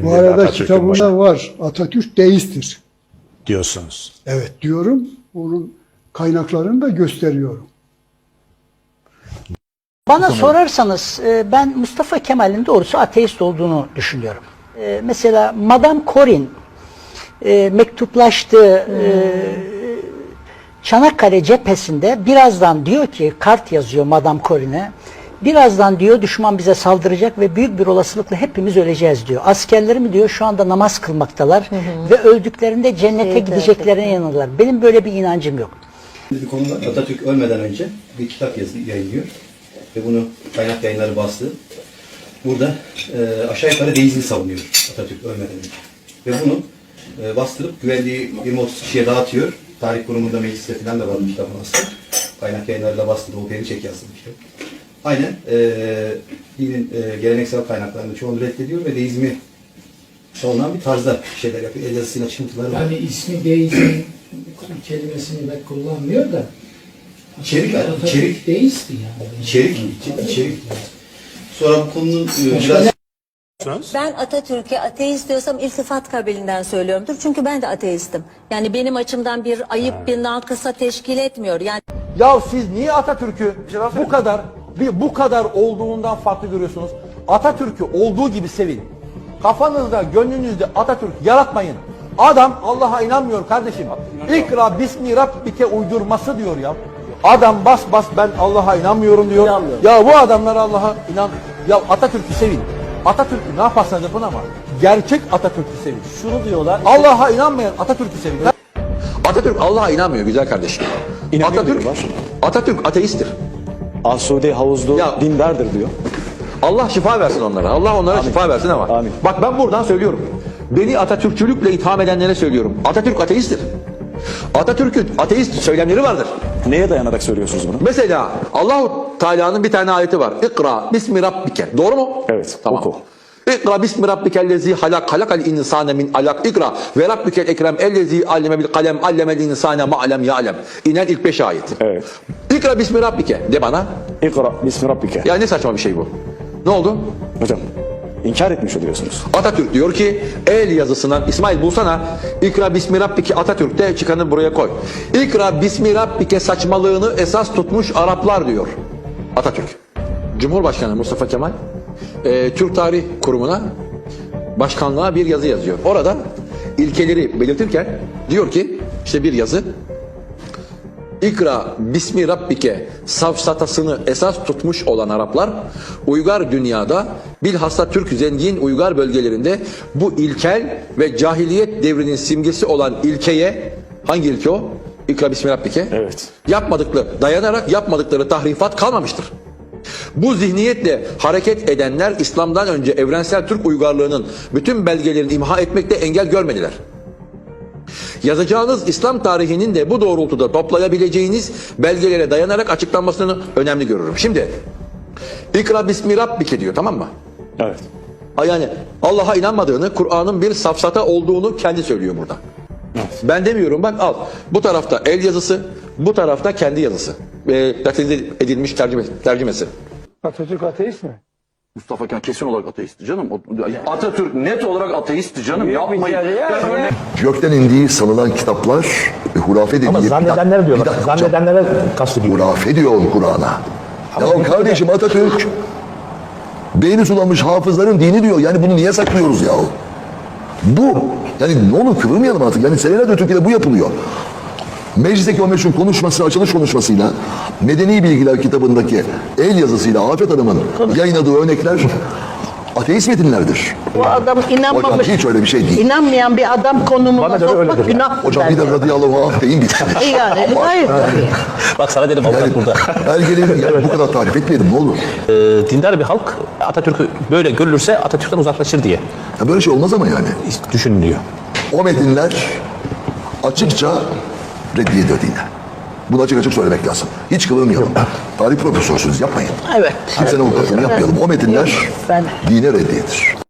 Bu arada kitabımda var. Atatürk deisttir. diyorsunuz. Evet diyorum. Onun kaynaklarını da gösteriyorum. Bana sorarsanız e, ben Mustafa Kemal'in doğrusu ateist olduğunu düşünüyorum. E, Mesela Madame Corin e, mektuplaştığı e, Çanakkale cephesinde birazdan diyor ki kart yazıyor Madame Corin'e. Birazdan diyor düşman bize saldıracak ve büyük bir olasılıkla hepimiz öleceğiz diyor. Askerlerimi diyor şu anda namaz kılmaktalar ve öldüklerinde cennete gideceklerine inanırlar. Benim böyle bir inancım yok. Bir konu var. Atatürk ölmeden önce bir kitap yazı, yayınlıyor. Ve bunu kaynak yayınları bastı. Burada e, aşağı yukarı deizmi savunuyor Atatürk ölmeden önce. Ve bunu e, bastırıp güvendiği 20-30 kişiye dağıtıyor. Tarih kurumunda mecliste falan da var bu kitabın aslı. Kaynak yayınlarıyla bastı. Doğu Perinçek yazdı kitap. Aynen e, dinin e, geleneksel kaynaklarını çoğunu reddediyor ve deizmi savunan bir tarzda bir şeyler yapıyor. El yazısıyla çıkıntıları var. Yani ismi deizm kelimesini ben kullanmıyor da İçerik, Atatürk içerik. deistti yani. İçerik, içerik. Sonra bu konunun e, biraz Ben Atatürk'e ateist diyorsam iltifat kabilinden söylüyorumdur. Çünkü ben de ateistim. Yani benim açımdan bir ayıp, bir nakısa teşkil etmiyor. Yani Ya siz niye Atatürk'ü bu kadar bir bu kadar olduğundan farklı görüyorsunuz? Atatürk'ü olduğu gibi sevin. Kafanızda, gönlünüzde Atatürk yaratmayın. Adam Allah'a inanmıyor kardeşim. İkra bismi rabbike uydurması diyor ya. Adam bas bas ben Allah'a inanmıyorum diyor. Ya bu adamlar Allah'a inan. Ya Atatürk'ü sevin. Atatürk'ü ne yaparsanız yapın ama gerçek Atatürk'ü sevin. Şunu diyorlar. Allah'a inanmayan Atatürk'ü sevin. Atatürk Allah'a inanmıyor güzel kardeşim. İnanıyor Atatürk. Atatürk ateisttir. Asude havuzlu Ya- dindardır diyor. Allah şifa versin onlara. Allah onlara şifa versin ama. Amin. Bak ben buradan söylüyorum. Beni Atatürkçülükle itham edenlere söylüyorum. Atatürk ateisttir. Atatürk'ün ateist söylemleri vardır. Neye dayanarak söylüyorsunuz bunu? Mesela Allahu Teala'nın bir tane ayeti var. İkra bismi rabbike. Doğru mu? Evet, oku. İkra bismi rabbikellezi halak halakal insane min alak. İkra ve rabbikel ekrem ellezi alleme bil kalem allemel insane ma'lem ya'lem. İnen ilk beş ayet. Evet. İkra bismi rabbike de bana. İkra bismi rabbike. Ya ne saçma bir şey bu. Ne oldu? Hocam inkar etmiş oluyorsunuz. Atatürk diyor ki el yazısından İsmail bulsana İkra bismi rabbike Atatürk'te çıkanı buraya koy. İkra bismi rabbike saçmalığını esas tutmuş Araplar diyor. Atatürk. Cumhurbaşkanı Mustafa Kemal e, Türk Tarih Kurumu'na başkanlığa bir yazı yazıyor. Orada ilkeleri belirtirken diyor ki işte bir yazı İkra bismi rabbike safsatasını esas tutmuş olan Araplar uygar dünyada bilhassa Türk zengin uygar bölgelerinde bu ilkel ve cahiliyet devrinin simgesi olan ilkeye hangi ilke o? İkra bismi rabbike. Evet. Yapmadıkları, dayanarak yapmadıkları tahrifat kalmamıştır. Bu zihniyetle hareket edenler İslam'dan önce evrensel Türk uygarlığının bütün belgelerini imha etmekte engel görmediler. Yazacağınız İslam tarihinin de bu doğrultuda toplayabileceğiniz belgelere dayanarak açıklanmasını önemli görürüm. Şimdi İkra bismi rabbike diyor tamam mı? Evet. Yani Allah'a inanmadığını, Kur'an'ın bir safsata olduğunu kendi söylüyor burada. Ben demiyorum bak al. Bu tarafta el yazısı, bu tarafta kendi yazısı. E, edilmiş tercüme, tercümesi. Atatürk ateist mi? Mustafa Kemal kesin olarak ateistti canım. O- Atatürk net olarak ateistti canım. Yapmayın. Gökten indiği sanılan kitaplar ve hurafe dediği... Ama zannedenlere diyorlar. Bir dakika hocam. Zannedenlere kastediyor. Hurafe diyor Kur'an'a. Ya kardeşim Atatürk beyni sulanmış hafızların dini diyor. Yani bunu niye saklıyoruz ya? Bu yani ne olur kıvırmayalım artık. Yani senelerdir Türkiye'de bu yapılıyor. Meclisteki o meşhur konuşması, açılış konuşmasıyla Medeni Bilgiler kitabındaki el yazısıyla Afet Hanım'ın yayınladığı örnekler ateist metinlerdir. Bu adam inanmamış. Hocam hiç öyle bir şey değil. İnanmayan bir adam konumuna Bana sokmak öyledir. günah. Hocam bir de radıyallahu anh deyin bitsin. Yani hayır. Bak sana dedim Yani avukat burada. belgeleri yani bu kadar tarif etmeyelim ne olur. Ee, dindar bir halk Atatürk'ü böyle görülürse Atatürk'ten uzaklaşır diye Ya böyle şey olmaz ama yani. düşünülüyor. O metinler açıkça reddiye dini. Bunu açık açık söylemek lazım. Hiç kıvırmayalım. Tarih profesörsünüz yapmayın. Evet. Kimsenin avukatlığını yapmayalım. O metinler dine reddiyedir.